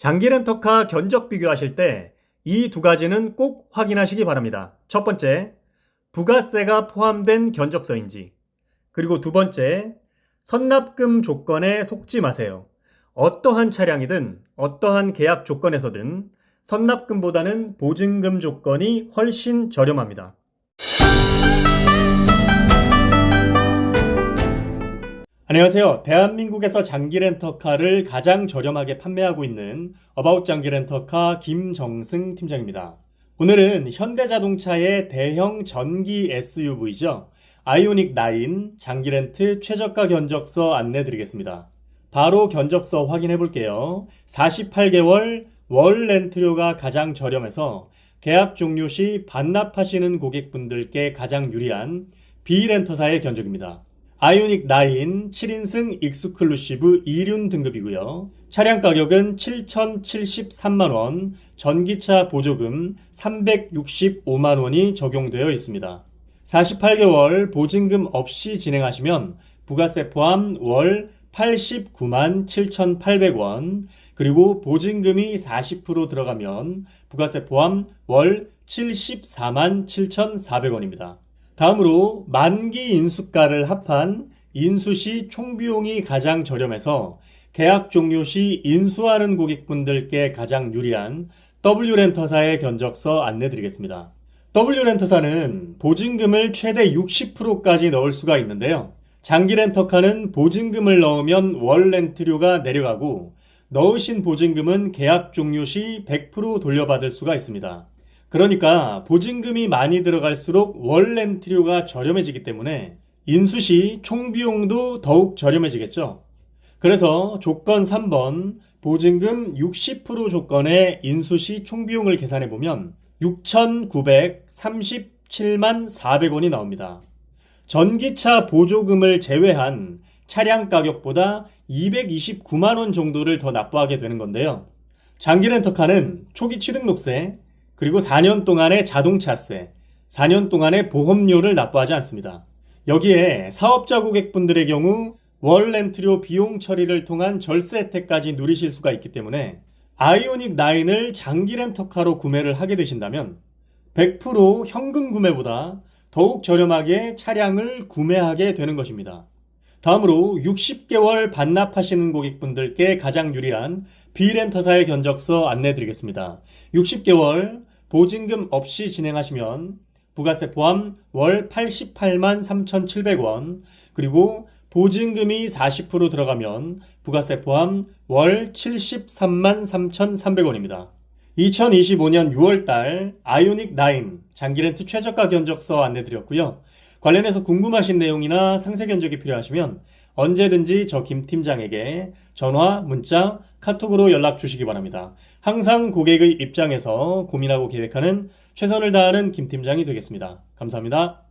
장기 렌터카 견적 비교하실 때 이 두 가지는 꼭 확인하시기 바랍니다. 첫 번째, 부가세가 포함된 견적서인지. 그리고 두 번째, 선납금 조건에 속지 마세요. 어떠한 차량이든 어떠한 계약 조건에서든 선납금보다는 보증금 조건이 훨씬 저렴합니다. 안녕하세요. 대한민국에서 장기 렌터카를 가장 저렴하게 판매하고 있는 어바웃 장기 렌터카 김정승 팀장입니다. 오늘은 현대자동차의 대형 전기 SUV죠. 아이오닉 9 장기 렌트 최저가 견적서 안내 드리겠습니다. 바로 견적서 확인해 볼게요. 48개월 월 렌트료가 가장 저렴해서 계약 종료 시 반납하시는 고객분들께 가장 유리한 비렌터사의 견적입니다. 아이오닉 9 7인승 익스클루시브 2륜 등급이고요. 차량 가격은 7,073만원, 전기차 보조금 365만원이 적용되어 있습니다. 48개월 보증금 없이 진행하시면 부가세 포함 월 89만 7,800원, 그리고 보증금이 40% 들어가면 부가세 포함 월 74만 7,400원입니다. 다음으로 만기 인수가를 합한 인수 시 총비용이 가장 저렴해서 계약 종료 시 인수하는 고객분들께 가장 유리한 W렌터사의 견적서 안내 드리겠습니다. W렌터사는 보증금을 최대 60%까지 넣을 수가 있는데요. 장기 렌터카는 보증금을 넣으면 월 렌트료가 내려가고 넣으신 보증금은 계약 종료 시 100% 돌려받을 수가 있습니다. 그러니까 보증금이 많이 들어갈수록 월 렌트료가 저렴해지기 때문에 인수 시 총비용도 더욱 저렴해지겠죠. 그래서 조건 3번 보증금 60% 조건의 인수 시 총비용을 계산해 보면 6,937만 400원이 나옵니다. 전기차 보조금을 제외한 차량 가격보다 229만 원 정도를 더 납부하게 되는 건데요. 장기 렌터카는 초기 취등록세, 그리고 4년 동안의 자동차세, 4년 동안의 보험료를 납부하지 않습니다. 여기에 사업자 고객분들의 경우 월 렌트료 비용 처리를 통한 절세 혜택까지 누리실 수가 있기 때문에 아이오닉 9을 장기 렌터카로 구매를 하게 되신다면 100% 현금 구매보다 더욱 저렴하게 차량을 구매하게 되는 것입니다. 다음으로 60개월 반납하시는 고객분들께 가장 유리한 비렌터사의 견적서 안내 드리겠습니다. 60개월 보증금 없이 진행하시면 부가세 포함 월 88만 3,700원 그리고 보증금이 40% 들어가면 부가세 포함 월 73만 3,300원입니다. 2025년 6월달 아이오닉 9 장기렌트 최저가 견적서 안내 드렸고요. 관련해서 궁금하신 내용이나 상세 견적이 필요하시면 언제든지 저 김 팀장에게 전화, 문자, 카톡으로 연락 주시기 바랍니다. 항상 고객의 입장에서 고민하고 계획하는 최선을 다하는 김 팀장이 되겠습니다. 감사합니다.